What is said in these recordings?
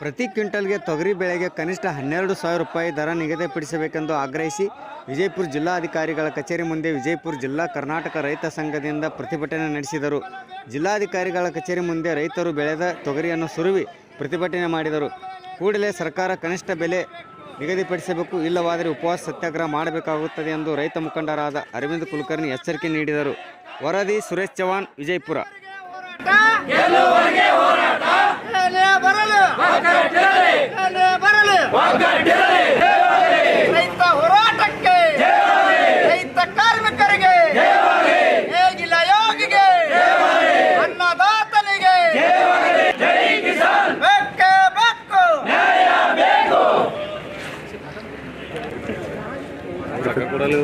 ಪ್ರತಿ ಕ್ವಿಂಟಲ್ಗೆ ತೊಗರಿ ಬೆಳೆಗೆ ಕನಿಷ್ಠ ಹನ್ನೆರಡು ಸಾವಿರ ರೂಪಾಯಿ ದರ ನಿಗದಿಪಡಿಸಬೇಕೆಂದು ಆಗ್ರಹಿಸಿ ವಿಜಯಪುರ ಜಿಲ್ಲಾಧಿಕಾರಿಗಳ ಕಚೇರಿ ಮುಂದೆ ವಿಜಯಪುರ ಜಿಲ್ಲಾ ಕರ್ನಾಟಕ ರೈತ ಸಂಘದಿಂದ ಪ್ರತಿಭಟನೆ ನಡೆಸಿದರು. ಜಿಲ್ಲಾಧಿಕಾರಿಗಳ ಕಚೇರಿ ಮುಂದೆ ರೈತರು ಬೆಳೆದ ತೊಗರಿಯನ್ನು ಸುರುವಿ ಪ್ರತಿಭಟನೆ ಮಾಡಿದರು. ಕೂಡಲೇ ಸರ್ಕಾರ ಕನಿಷ್ಠ ಬೆಲೆ ನಿಗದಿಪಡಿಸಬೇಕು, ಇಲ್ಲವಾದರೆ ಉಪವಾಸ ಸತ್ಯಾಗ್ರಹ ಮಾಡಬೇಕಾಗುತ್ತದೆ ಎಂದು ರೈತ ಮುಖಂಡರಾದ ಅರವಿಂದ್ ಕುಲಕರ್ಣಿ ಎಚ್ಚರಿಕೆ ನೀಡಿದರು. ವರದಿ ಸುರೇಶ್ ಚವಾನ್ ವಿಜಯಪುರ. ರೈತ ಹೋರಾಟಕ್ಕೆ ರೈತ ಕಾರ್ಮಿಕರಿಗೆ ಹೇಗಿಲ್ಲ ಯೋಗಿಗೆ ಅನ್ನದಾತನಿಗೆ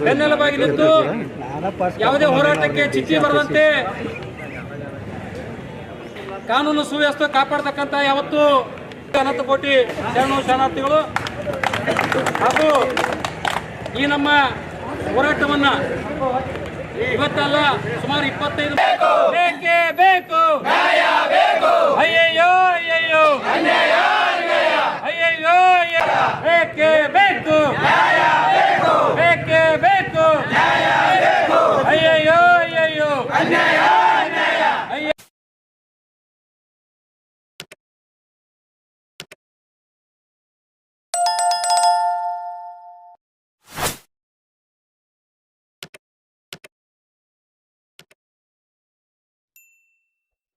ಬೆನ್ನೆಲುಬಾಗಿ ನಿಂತು ಯಾವುದೇ ಹೋರಾಟಕ್ಕೆ ಚಿಚ್ಚಿ ಬರದಂತೆ ಕಾನೂನು ಸುವ್ಯವಸ್ಥೆ ಕಾಪಾಡತಕ್ಕಂತ ಯಾವತ್ತು ಅನಂತ ಕೋಟಿ ಶರಣು ಶರಣಾರ್ಥಿಗಳು. ಹಾಗೂ ಈ ನಮ್ಮ ಹೋರಾಟವನ್ನ ಇವತ್ತಲ್ಲ ಸುಮಾರು ಇಪ್ಪತ್ತೈದು